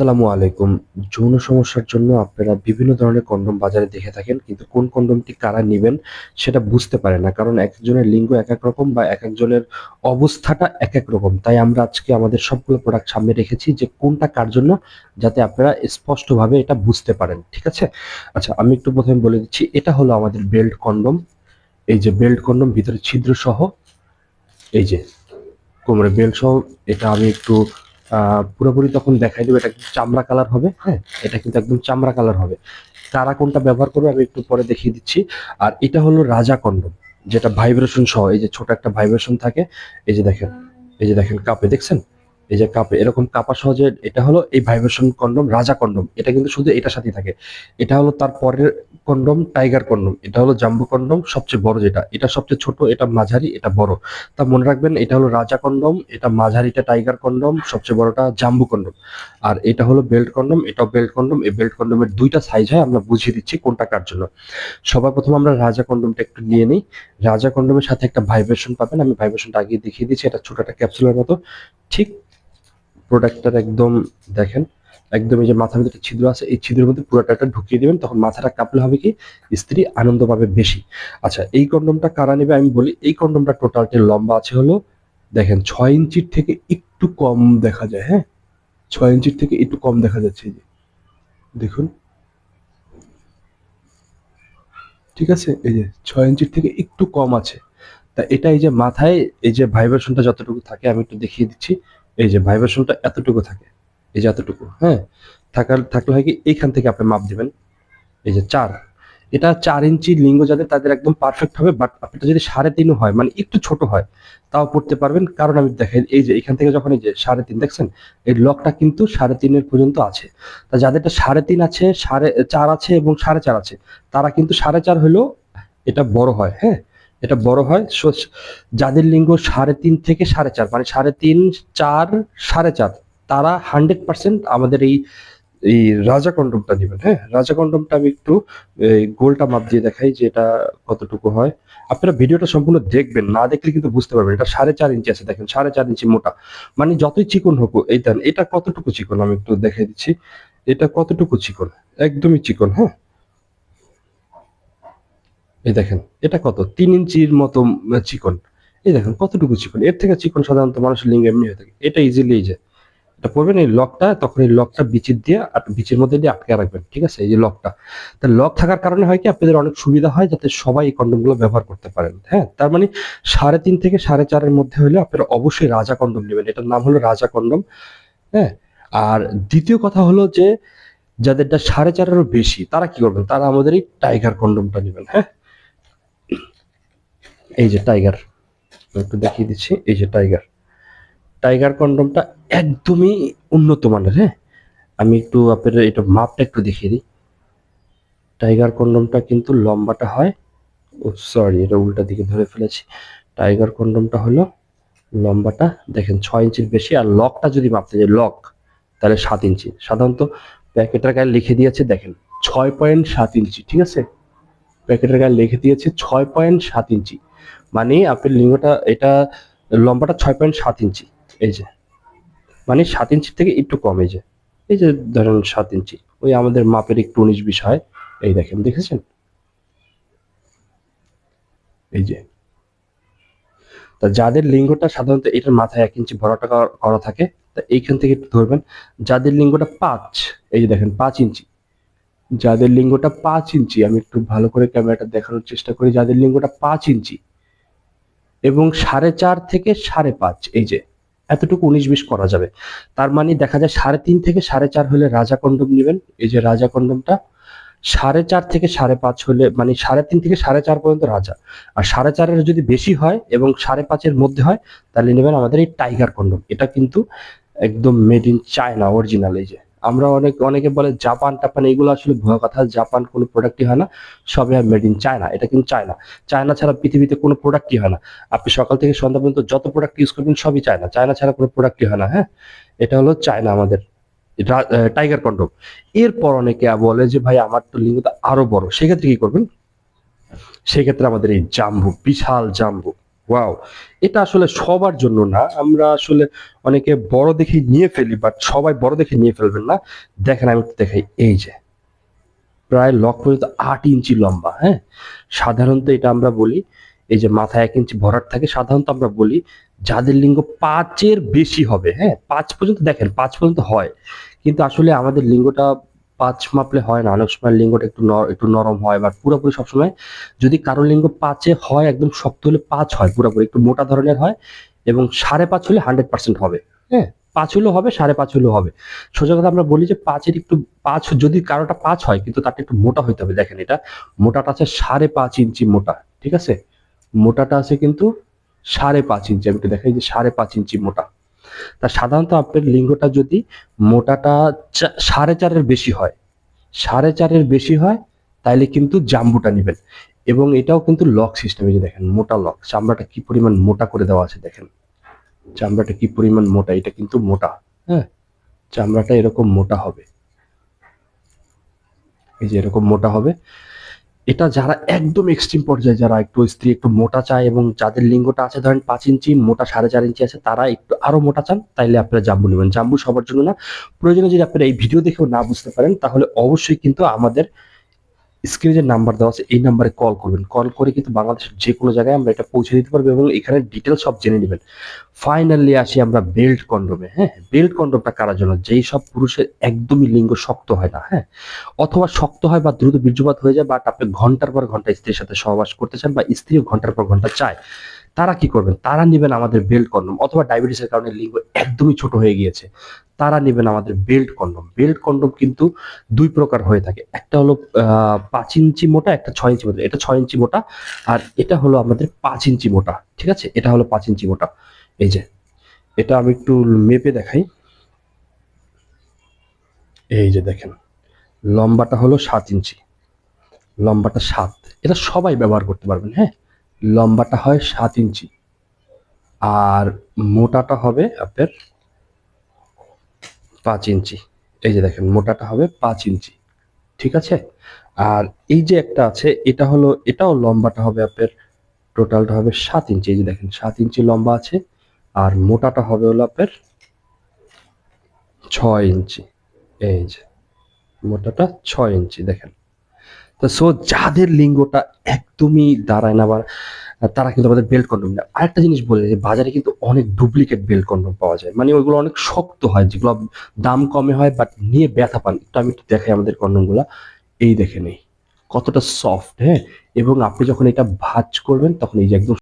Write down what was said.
আসসালামু আলাইকুম। যৌন সমস্যার জন্য আপনারা বিভিন্ন ধরনের কন্ডোম বাজারে দেখে থাকেন, কিন্তু কোন কন্ডোমটি কারা নেবেন সেটা বুঝতে পারে না, কারণ এক একজনের লিঙ্গ এক এক রকম বা এক একজনের অবস্থাটা এক এক রকম। তাই আমরা আজকে আমাদের সবগুলো প্রোডাক্ট সামনে রেখেছি যে কোনটা কার জন্য, যাতে আপনারা স্পষ্টভাবে এটা বুঝতে পারেন, ঠিক আছে? আচ্ছা আমি একটু প্রথমে বলে দিচ্ছি, এটা হলো আমাদের বেল্ট কন্ডোম। এই যে বেল্ট কন্ডোম, ভিতরে ছিদ্র সহ এই যে কোমরে বেল্ট সহ, এটা আমি একটু পুরোপুরি তখন দেখাই দেবো এটা কিন্তু চামড়া কালার হবে হ্যাঁ? এটা কিন্তু একদম চামড়া কালার হবে। কারা কোনটা ব্যবহার করবে আমি একটু পরে দেখিয়ে দিচ্ছি। আর এটা হলো রাজা কন্ডম, যেটা ভাইব্রেশন সহ, এই যে ছোট একটা ভাইব্রেশন থাকে, এই যে দেখেন, এই যে দেখেন কাপে, দেখছেন? এই যে কাপে, এরকম কাপা সহজে এটা হলো এই ভাইব্রেশন কন্ডম রাজা কন্ডম এটা কিন্তু শুধু এটার সাথেই থাকে। এটা হলো তার পরের কন্ডম টাইগার কন্ডম এটা হলো জাম্বু কন্ডম সবচেয়ে বড় যেটা, এটা সবচেয়ে ছোট, এটা মাঝারি, এটা বড়। তা মনে রাখবেন, এটা হলো রাজা কন্ডম এটা মাঝারিটা টাইগার কন্ডম সবচেয়ে বড়টা জাম্বু কন্ডম আর এটা হলো বেল্ট কন্ডম এটাও বেল্ট কন্ডম এই বেল্ট কন্ডমের দুইটা সাইজ হয়, আমরা বুঝিয়ে দিচ্ছি কোনটা কার জন্য। সবার প্রথম আমরা রাজা কন্ডমটা একটু নিয়ে নিই। রাজা কন্ডমের সাথে একটা ভাইব্রেশন পাবেন, আমি ভাইব্রেশনটা আগে দেখিয়ে দিচ্ছি এটা ছোট একটা ক্যাপসুলের মতো। ঠিক প্রোডাক্টটার একদম দেখেন, একদম এই যে মাথার মধ্যে একটা ছিদ্র আছে, এই ছিদ্রের মধ্যে পুরোটা একটা ঢুকিয়ে দিবেন, তখন মাথাটা কাঁপলে হবে কি, স্ত্রী আনন্দ পাবে বেশি। আচ্ছা এই কন্ডমটা কারা নেবে আমি বলি, এই কন্ডমটা টোটালটি লম্বা আছে হলো, দেখেন ছয় ইঞ্চির থেকে একটু কম দেখা যায় হ্যাঁ? ছয় ইঞ্চির থেকে একটু কম দেখা যাচ্ছে এই যে। দেখুন। ঠিক আছে? এই যে ছয় ইঞ্চির থেকে একটু কম আছে। তা এটা এই যে মাথায়, এই যে ভাইব্রেশনটা যতটুকু থাকে, আমি একটু দেখিয়ে দিচ্ছি। এই যে ভাইব্রেশনটা এতটুকু থাকে, এই যে এতটুকু হ্যাঁ? থাকার থাকলে হয় কি, এইখান থেকে আপনি মাপ দিবেন। এই যে চার, এটা চার ইঞ্চি লিঙ্গ যাদের, তাদের একদম পারফেক্ট হবে বাট আপনার যদি সাড়ে তিনও হয় মানে একটু ছোট হয়, তাও পড়তে পারবেন। কারণ আমি দেখেন, এই যে এখান থেকে যখন এই যে সাড়ে তিন, দেখছেন? এই লকটা কিন্তু সাড়ে তিনের পর্যন্ত আছে। তা যাদেরটা সাড়ে তিন আছে, সাড়ে চার আছে এবং সাড়ে চার আছে, তারা কিন্তু সাড়ে চার হলেও এটা বড় হয় হ্যাঁ? এটা বড় হয় যাদের লিঙ্গ সাড়ে তিন থেকে সাড়ে চার মানে সাড়ে তিন, চার, সাড়ে চার, তারা হান্ড্রেড পার্সেন্ট আমাদের এই এই রাজা কন্ডমটা নেবেন হ্যাঁ? রাজা কন্ডমটা আমি একটু গোলটা মাপ দিয়ে দেখাই যে এটা কতটুকু হয়। আপনারা ভিডিওটা সম্পূর্ণ দেখবেন, না দেখলে কিন্তু বুঝতে পারবেন, এটা সাড়ে চার ইঞ্চি আছে, দেখেন, সাড়ে চার ইঞ্চি মোটা। মানে যতই চিকন হোক, এই এটা কতটুকু চিকন? আমি একটু দেখাই দিচ্ছি, এটা কতটুকু চিকন? একদমই চিকন হ্যাঁ? এই দেখেন, এটা কত? তিন ইঞ্চির মতো চিকন। এই দেখেন, কতটুকু চিকন? এর থেকে চিকন সাধারণত মানুষের লিঙ্গ এমনি হয়ে থাকে। এটা ইজিলি এই যে, এটা পড়বেন এই লকটা, তখন এই লকটা বিচির দিয়ে বিচির মধ্যে দিয়ে আটকে রাখবেন, ঠিক আছে? এই যে লকটা। তা লক থাকার কারণে হয় কি, আপনাদের অনেক সুবিধা হয় যাতে সবাই এই কন্ডোমগুলো ব্যবহার করতে পারেন হ্যাঁ? তার মানে সাড়ে তিন থেকে সাড়ে চারের মধ্যে হলে আপনারা অবশ্যই রাজা কন্ডোম নেবেন। এটার নাম হলো রাজা কন্ডোম হ্যাঁ? আর দ্বিতীয় কথা হলো যে, যাদেরটা সাড়ে চারেরও বেশি, তারা কি করবেন? তারা আমাদের এই টাইগার কন্ডোমটা নেবেন হ্যাঁ? এই যে টাইগার একটু দেখিয়ে দিচ্ছি, এই যে টাইগার টাইগার কন্ডমটা একদমই উন্নত মানের হ্যাঁ? আমি একটু আপনার এটা মাপটা একটু দেখিয়ে দিই। টাইগার কন্ডমটা কিন্তু লম্বাটা হয়, ও সরি এটা উল্টা দিকে ধরে ফেলেছি। টাইগার কন্ডমটা হলো লম্বাটা, দেখেন ছয় ইঞ্চির বেশি, আর লকটা যদি মাপতে যাই লক তাহলে সাত ইঞ্চি। সাধারণত প্যাকেটের গায়ে লিখে দিয়েছে, দেখেন, ছয় পয়েন্ট সাত ইঞ্চি, ঠিক আছে? প্যাকেটের গায়ে লিখে দিয়েছে ছয় পয়েন্ট সাত ইঞ্চি। মানে আপনার লিঙ্গটা, এটা লম্বাটা ছয় পয়েন্ট সাত ইঞ্চি, এই যে। মানে সাত ইঞ্চির থেকে একটু কম, এই যে। এই যে ধরেন সাত ইঞ্চি, ওই আমাদের মাপের একটু উনিশ বিশ হয়। এই দেখেন, দেখেছেন? এই যে। তা যাদের লিঙ্গটা সাধারণত এটার মাথায় এক ইঞ্চি ভরাটা করা থাকে, তা এইখান থেকে একটু ধরবেন। যাদের লিঙ্গটা পাঁচ, এই যে দেখেন, পাঁচ ইঞ্চি। যাদের লিঙ্গটা পাঁচ ইঞ্চি, আমি একটু ভালো করে ক্যামেরাটা দেখানোর চেষ্টা করি, যাদের লিঙ্গটা পাঁচ ইঞ্চি এবং সাড়ে চার থেকে সাড়ে পাঁচ, এই যে এতটুকু উনিশ বিশ করা যাবে। তার মানে দেখা যায় সাড়ে তিন থেকে সাড়ে চার হলে রাজা কন্ডম নেবেন। এই যে রাজা কন্ডমটা সাড়ে চার থেকে সাড়ে পাঁচ হলে মানে সাড়ে তিন থেকে সাড়ে চার পর্যন্ত রাজা। আর সাড়ে চারের যদি বেশি হয় এবং সাড়ে পাঁচের মধ্যে হয়, তাহলে নেবেন আমাদের এই টাইগার কন্ডম। এটা কিন্তু একদম মেড ইন চায়না অরিজিনাল এই যে। আমরা অনেক, অনেকে বলে জাপান, টাপান, এগুলো আসলে ভুয়া কথা। জাপান কোনো প্রোডাক্টই হয় না, সবই মেড ইন চায়না এটা কিন্তু চায়না চায়না ছাড়া পৃথিবীতে কোনো প্রোডাক্টই হয় না। আপনি সকাল থেকে সন্ধ্যা পর্যন্ত যত প্রোডাক্ট ইউজ করবেন, সবই চায়না চায়না ছাড়া কোনো প্রোডাক্টই হয় না হ্যাঁ? এটা হলো চায়না আমাদের। টাইগার কন্ডম এরপর অনেকে বলে যে, ভাই, আমার তো লিঙ্গটা আরও বড়। সেক্ষেত্রে কি করবেন? সেক্ষেত্রে আমাদের এই জাম্বু, বিশাল জাম্বু। ওয়াও এটা আসলে সবার জন্য না। আমরা আসলে অনেকে বড় দেখে নিয়ে ফেলি বাট সবাই বড় দেখে নিয়ে ফেলবেন না। দেখেন, আমি দেখাই। এই যে, প্রায় লক পর্যন্ত আট ইঞ্চি লম্বা হ্যাঁ? সাধারণত এটা আমরা বলি, এই যে মাথায় এক ইঞ্চি ভরাট থাকে, সাধারণত আমরা বলি যাদের লিঙ্গ পাঁচের বেশি হবে হ্যাঁ? পাঁচ পর্যন্ত দেখেন, পাঁচ পর্যন্ত হয়। কিন্তু আসলে আমাদের লিঙ্গটা পাঁচ মাপলে হয় না, অনেক সময় লিঙ্গটা একটু একটু নরম হয় বা পুরোপুরি সবসময় যদি কারও লিঙ্গ পাঁচে হয়, একদম শক্ত হলে পাঁচ হয়, পুরোপুরি একটু মোটা ধরনের হয় এবং সাড়ে পাঁচ হলে হান্ড্রেড পার্সেন্ট হবে হ্যাঁ? পাঁচ হলেও হবে, সাড়ে পাঁচ হলেও হবে। সোজা কথা আমরা বলি যে পাঁচের একটু পাঁচ, যদি কারোটা পাঁচ হয়, কিন্তু তারটা একটু মোটা হইতে হবে, দেখেন এটা, মোটাটা আছে সাড়ে পাঁচ ইঞ্চি মোটা, ঠিক আছে? মোটাটা আছে কিন্তু সাড়ে পাঁচ ইঞ্চি, আমি একটু দেখাই যে সাড়ে পাঁচ ইঞ্চি মোটা। তা সাধারণত আপনার লিঙ্গটা যদি মোটাটা সাড়ে চারের বেশি হয়, সাড়ে চারের বেশি হয়, তাইলে কিন্তু জাম্বুটা নেবেন। এবং এটাও কিন্তু লক সিস্টেমে যে দেখেন, মোটা লক। চামড়াটা কি পরিমাণ মোটা করে দেওয়া আছে দেখেন। চামড়াটা কি পরিমাণ মোটা, এটা কিন্তু মোটা হ্যাঁ? চামড়াটা এরকম মোটা হবে। এই যে এরকম মোটা হবে। এটা যারা একদম এক্সট্রিম পর্যায়ে যারা একটু স্ত্রী একটু মোটা চায় এবং যাদের লিঙ্গটা আছে ধরেন পাঁচ ইঞ্চি, মোটা সাড়ে চার ইঞ্চি আছে, তারা একটু আরও মোটা চান, তাইলে আপনারা জাম্বু নেবেন। জাম্বু সবার জন্য না। প্রয়োজনে যদি আপনারা এই ভিডিও দেখেও না বুঝতে পারেন, তাহলে অবশ্যই কিন্তু আমাদের স্ক্রিনে যে নাম্বার দেওয়া আছে, এই নাম্বারে কল করবেন। কল করে কিন্তু বাংলাদেশের যে কোনো জায়গায় আমরা এটা পৌঁছে দিতে পারব এবং এখানে ডিটেল সব জেনে নেবেন। ফাইনালি আসি আমরা বেল্ট কন্ডোমে হ্যাঁ? বেল্ট কন্ডোমটা কারার জন্য? যেই সব পুরুষের একদমই লিঙ্গ শক্ত হয় না হ্যাঁ? অথবা শক্ত হয় বা দ্রুত বীর্যপাত হয়ে যায় বাট আপনি ঘণ্টার পর ঘণ্টা স্ত্রীর সাথে সহবাস করতে চান বা স্ত্রীও ঘণ্টার পর ঘণ্টা চায়। তারা কি করবেন? তারা নেবেন আমাদের বেল্ট কন্ডোম অথবা ডায়াবেটিসের কারণে লিঙ্গ একদমই ছোট হয়ে গিয়েছে। তারা নেবেন আমাদের বেল্ট কন্ডোম বেল্ট কন্ডোম কিন্তু দুই প্রকার হয়ে থাকে। একটা হলো পাঁচ ইঞ্চি মোটা, একটা ছয় ইঞ্চি মোটা। এটা ছয় ইঞ্চি মোটা আর এটা হলো আমাদের পাঁচ ইঞ্চি মোটা, ঠিক আছে? এটা হলো পাঁচ ইঞ্চি মোটা। এই যে, এটা আমি একটু মেপে দেখাই। এই যে দেখেন, লম্বাটা হলো সাত ইঞ্চি। লম্বাটা সাত। এটা সবাই ব্যবহার করতে পারবেন হ্যাঁ? লম্বাটা হয় সাত ইঞ্চি। আর মোটাটা হবে আপনার পাঁচ ইঞ্চি। এই যে দেখেন, মোটাটা হবে পাঁচ ইঞ্চি। ঠিক আছে? আর এই যে একটা আছে, এটা হলো, এটাও লম্বাটা হবে আপনার টোটালটা হবে সাত ইঞ্চি। এই যে দেখেন, সাত ইঞ্চি লম্বা আছে, আর মোটাটা হবে হলো আপনার ছয় ইঞ্চি। এই যে, মোটাটা ছয় ইঞ্চি, দেখেন। সো যাদের লিঙ্গটা একদমই দাঁড়ায় না বা তারা কিন্তু আমাদের বেল্ট কন্ডম নেয়। আরেকটা জিনিস বলে যে বাজারে কিন্তু অনেক ডুপ্লিকেট বেল্ট কন্ডম পাওয়া যায়। মানে ওইগুলো অনেক শক্ত হয়, যেগুলো দাম কমে হয় বাট নিয়ে ব্যথা পান। একটু আমি একটু দেখাই আমাদের কন্ডমগুলো। এই দেখে নেই। কতটা সফট হ্যাঁ? এবং আপনি যখন এটা ভাজ করবেন তখন এই যে একদম